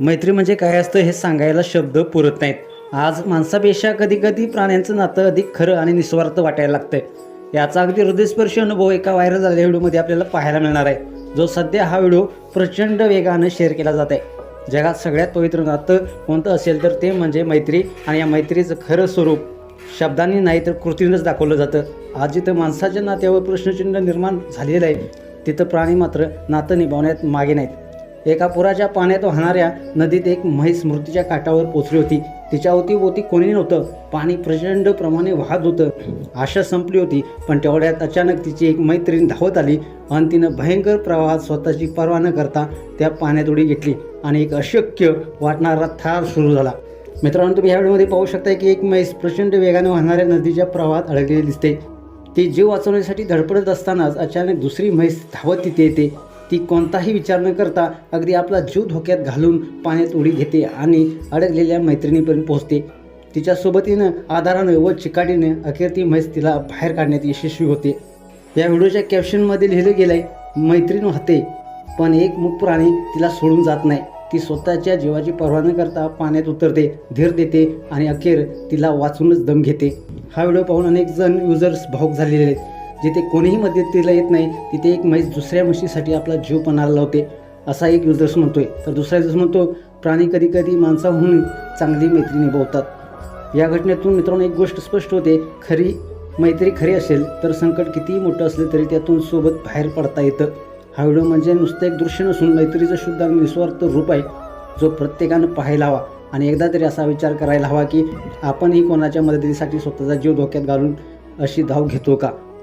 मैत्री म्हणजे काय असतं हे सांगायला शब्द पुरत नाहीत. आज माणसापेक्षा कधी कधी प्राण्यांचं नातं अधिक खरं आणि निस्वार्थ वाटायला लागतंय. याचा अगदी हृदयस्पर्शी अनुभव एका व्हायरल झालेल्या व्हिडिओमध्ये आपल्याला पाहायला मिळणार आहे. जो सध्या हा व्हिडिओ प्रचंड वेगानं शेअर केला जात आहे. जगात सगळ्यात पवित्र नातं कोणतं असेल तर ते म्हणजे मैत्री आणि या मैत्रीचं खरं स्वरूप. शब्दांनी नाही तर कृतीनंच दाखवलं जातं. आज जिथं माणसाच्या नात्यावर प्रश्नचिन्ह निर्माण झालेलं आहे तिथं प्राणी मात्र नातं निभावण्यात मागे नाहीत. एका पुराच्या पाण्यात वाहणाऱ्या नदीत एक म्हैस मृत्यूच्या काठावर पोचली होती. तिच्या अवतीभोवती कोणी नव्हतं. पाणी प्रचंड प्रमाणे वाहत होतं. आशा संपली होती पण तेवढ्यात अचानक तिची एक मैत्रीण धावत आली आणि तिनं भयंकर प्रवाहात स्वतःची पर्वा न करता त्या पाण्यात उडी घेतली आणि एक अशक्य वाटणारा थार सुरू झाला. मित्रांनो तुम्ही या व्हिडिओमध्ये पाहू शकता की एक म्हैस प्रचंड वेगाने वाहणाऱ्या नदीच्या प्रवाहात अडकलेली दिसते. ती जीव वाचवण्यासाठी धडपडत असतानाच अचानक दुसरी म्हैस धावत तिथे येते. ती कोणताही विचार न करता अगदी आपला जीव धोक्यात घालून पाण्यात उडी घेते आणि अडकलेल्या मैत्रिणीपर्यंत पोहोचते. तिच्या सोबतीनं आधारानं व चिकाटीनं अखेर ती म्हैस तिला बाहेर काढण्यात यशस्वी होते. या व्हिडिओच्या कॅप्शनमध्ये लिहिलं गेलं आहे मैत्रीण वाहते पण एक मूक प्राणी तिला सोडून जात नाही. ती स्वतःच्या जीवाची पर्वा न करता पाण्यात उतरते धीर देते आणि अखेर तिला वाचूनच दम घेते. हा व्हिडिओ पाहून अनेक जण युजर्स भाऊक झालेले आहेत. जिथे कोणीही मदतीला येत नाही तिथे एक म्हैस दुसऱ्या म्हशीसाठी आपला जीव पणाला लावते असा एक युजर्स म्हणतोय. तर दुसरा युजर्स म्हणतो प्राणी कधी कधी माणसाहून चांगली मैत्री निभावतात. या घटनेतून मित्रांनो एक गोष्ट स्पष्ट होते खरी मैत्री खरी असेल तर संकट कितीही मोठं असले तरी त्यातून सोबत बाहेर पडता येतं. हा व्हिडिओ म्हणजे नुसतं एक दृश्य नसून मैत्रीचं शुद्ध आणि निस्वार्थ रूप आहे जो प्रत्येकानं पाहायला हवा. आणि एकदा तरी असा विचार करायला हवा की आपणही कोणाच्या मदतीसाठी स्वतःचा जीव धोक्यात घालून अशी धाव घेतो का?